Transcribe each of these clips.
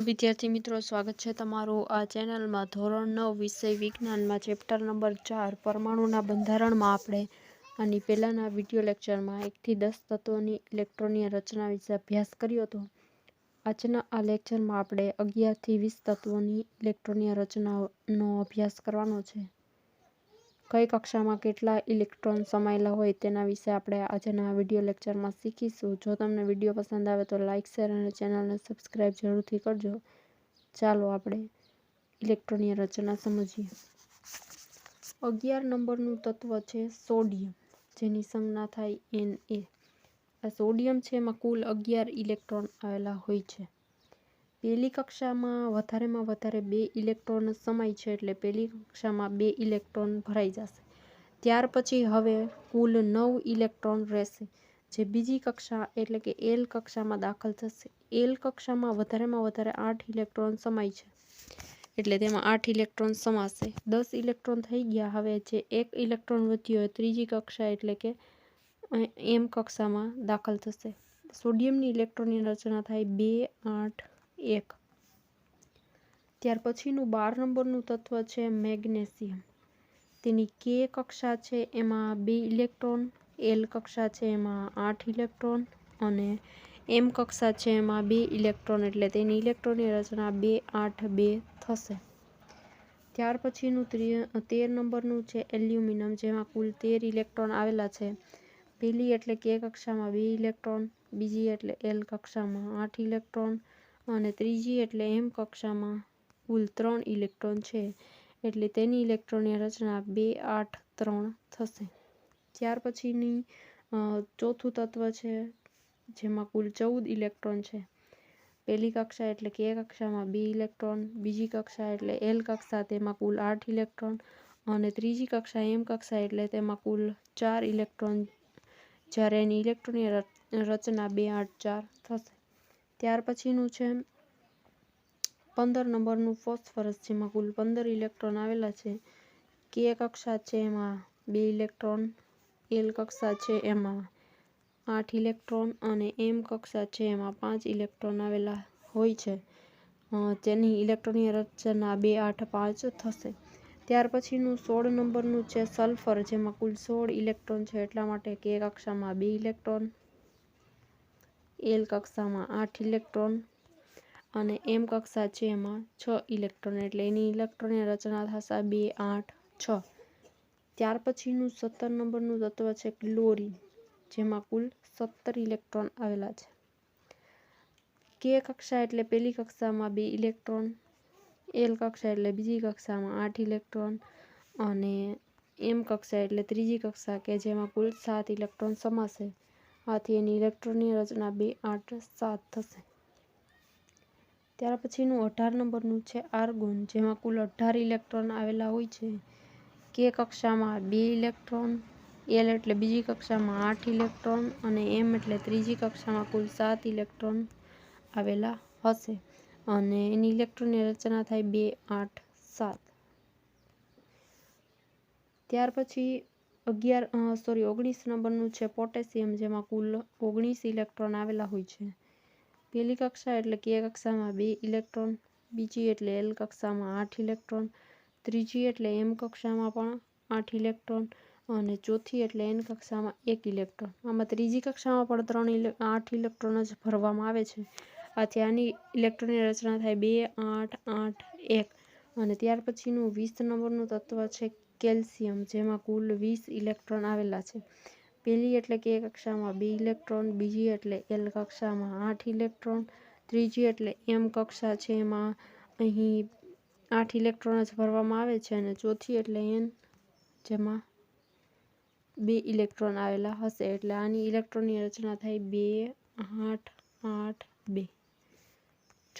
વિદ્યાર્થી મિત્રો, સ્વાગત છે તમારું આ ચેનલમાં. ધોરણ નવ વિષય વિજ્ઞાનમાં, ચેપ્ટર નંબર ચાર, પરમાણુના બંધારણમાં આપણે આની પહેલાંના વીડિયો લેક્ચરમાં એકથી દસ તત્વોની ઇલેક્ટ્રોનીય રચના વિશે અભ્યાસ કર્યો હતો. આજના આ લેક્ચરમાં આપણે અગિયારથી વીસ તત્વોની ઇલેક્ટ્રોનીય રચનાનો અભ્યાસ કરવાનો છે. કઈ કક્ષામાં કેટલા ઇલેક્ટ્રોન સમાયેલા હોય તેના વિશે આપણે આજના વીડિયો લેક્ચરમાં શીખીશું. જો તમને વીડિયો પસંદ આવે તો લાઇક શેર અને ચેનલને સબસ્ક્રાઈબ જરૂરથી કરજો. ચાલો આપણે ઇલેક્ટ્રોનની રચના સમજીએ. અગિયાર નંબરનું તત્વ છે સોડિયમ, જેની સંજ્ઞા થાય એન એ આ સોડિયમ છે એમાં કુલ અગિયાર ઇલેક્ટ્રોન આવેલા હોય છે. પહેલી કક્ષામાં વધારેમાં વધારે બે ઇલેક્ટ્રોન સમાય છે એટલે પહેલી કક્ષામાં બે ઇલેક્ટ્રોન ભરાઈ જશે. ત્યાર પછી હવે કુલ નવ ઇલેક્ટ્રોન રહેશે, જે બીજી કક્ષા એટલે કે એલ કક્ષામાં દાખલ થશે. એલ કક્ષામાં વધારેમાં વધારે આઠ ઇલેક્ટ્રોન સમાય છે. એટલે તેમાં આઠ ઇલેક્ટ્રોન સમાશે. દસ ઇલેક્ટ્રોન થઈ ગયા. હવે જે એક ઇલેક્ટ્રોન વધ્યો હોય ત્રીજી કક્ષા એટલે કે એમ કક્ષામાં દાખલ થશે. સોડિયમની ઇલેક્ટ્રોનની રચના થાય બે આઠ એક. ત્યાર પછીનું બાર નંબરનું તત્વ છે મેગ્નેશિયમ. તેની કે કક્ષા છે, એમાં બે ઇલેક્ટ્રોન એલ કક્ષા છે, એમાં આઠ ઇલેક્ટ્રોન અને એમ કક્ષા છે, એમાં બે ઇલેક્ટ્રોન, એટલે તેની ઇલેક્ટ્રોનની રચના બે આઠ બે થશે. ત્યાર પછીનું તેર નંબરનું છે એલ્યુમિનિયમ, જેમાં કુલ તેર ઇલેક્ટ્રોન આવેલા છે. પહેલી એટલે કે કક્ષામાં બે ઇલેક્ટ્રોન, બીજી એટલે એલ કક્ષામાં આઠ ઇલેક્ટ્રોન અને ત્રીજી એટલે એમ કક્ષામાં કુલ ત્રણ ઇલેક્ટ્રોન છે. એટલે તેની ઇલેક્ટ્રોનની રચના બે આઠ ત્રણ થશે. ત્યાર પછીની ચોથું તત્વ છે, જેમાં કુલ ચૌદ ઇલેક્ટ્રોન છે. પહેલી કક્ષા એટલે કે કક્ષામાં બે ઇલેક્ટ્રોન, બીજી કક્ષા એટલે એલ કક્ષા, તેમાં કુલ આઠ ઇલેક્ટ્રોન અને ત્રીજી કક્ષા એમ કક્ષા એટલે તેમાં કુલ ચાર ઇલેક્ટ્રોન. જ્યારે એની ઇલેક્ટ્રોનની રચના બે આઠ ચાર થશે. ત્યાર પછીનું છે પંદર નંબરનું ફોસ્ફરસ, જેમાં કુલ પંદર ઇલેક્ટ્રોન આવેલા છે. કે કક્ષા છે એમાં બે ઇલેક્ટ્રોન, એલ કક્ષા છે એમાં આઠ ઇલેક્ટ્રોન અને એમ કક્ષા છે એમાં પાંચ ઇલેક્ટ્રોન આવેલા હોય છે. તેની ઇલેક્ટ્રોનની રચના બે આઠ પાંચ થશે. ત્યાર પછીનું સોળ નંબરનું છે સલ્ફર, જેમાં કુલ સોળ ઇલેક્ટ્રોન છે. એટલા માટે કે કક્ષામાં બે ઇલેક્ટ્રોન એલ કક્ષામાં આઠ ઇલેક્ટ્રોન અને એમ કક્ષા છે એમાં છ ઇલેક્ટ્રોન એટલે એની ઇલેક્ટ્રોનની રચના થશે બે આઠ છ. ત્યાર પછીનું સત્તર નંબરનું તત્વ છે ક્લોરીન, જેમાં કુલ સત્તર ઇલેક્ટ્રોન આવેલા છે. કે કક્ષા એટલે પહેલી કક્ષામાં બે ઇલેક્ટ્રોન, એલ કક્ષા એટલે બીજી કક્ષામાં આઠ ઇલેક્ટ્રોન અને એમ કક્ષા એટલે ત્રીજી કક્ષા કે જેમાં કુલ સાત ઇલેક્ટ્રોન સમાશે. આથી એની ઇલેક્ટ્રોનની રચના બે આઠ સાત થશે. ત્યાર પછીનું અઢાર નંબરનું છે આર્ગોન, જેમાં કુલ અઢાર ઇલેક્ટ્રોન આવેલા હોય છે. કે કક્ષામાં બે ઇલેક્ટ્રોન, એલ એટલે બીજી કક્ષામાં આઠ ઇલેક્ટ્રોન અને એમ એટલે ત્રીજી કક્ષામાં કુલ સાત ઇલેક્ટ્રોન આવેલા હશે. અને એની ઇલેક્ટ્રોનની રચના થાય બે આઠ સાત. ત્યાર પછી અગિયાર સોરી, ઓગણીસ નંબરનું છે પોટેશિયમ, જેમાં કુલ ઓગણીસ ઇલેક્ટ્રોન આવેલા હોય છે. પહેલી કક્ષા એટલે કે કક્ષામાં બે ઇલેક્ટ્રોન, બીજી એટલે એલ કક્ષામાં આઠ ઇલેક્ટ્રોન, ત્રીજી એટલે એમ કક્ષામાં પણ આઠ ઇલેક્ટ્રોન અને ચોથી એટલે એન કક્ષામાં એક ઇલેક્ટ્રોન. આમાં ત્રીજી કક્ષામાં પણ ત્રણ આઠ ઇલેક્ટ્રોન જ ભરવામાં આવે છે. આથી આની ઇલેક્ટ્રોનની રચના થાય બે, આઠ આઠ, એક. અને ત્યાર પછીનું વીસ નંબરનું તત્વ છે કેલ્શિયમ, જેમાં કુલ વીસ ઇલેક્ટ્રોન આવેલા છે. પહેલી એટલે કે એ કક્ષામાં બે ઇલેક્ટ્રોન, બીજી એટલે એલ કક્ષામાં આઠ ઇલેક્ટ્રોન, ત્રીજી એટલે એમ કક્ષા છે એમાં અહીં આઠ ઇલેક્ટ્રોન જ ભરવામાં આવે છે અને ચોથી એટલે એન, જેમાં બે ઇલેક્ટ્રોન આવેલા હશે. એટલે આની ઇલેક્ટ્રોનની રચના થાય બે, આઠ આઠ, બે.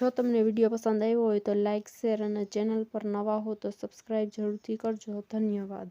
જો તમને વીડિયો પસંદ આવ્યો હોય તો લાઇક શેર અને ચેનલ પર નવા હો તો સબસ્ક્રાઈબ જરૂરથી કરજો. ધન્યવાદ.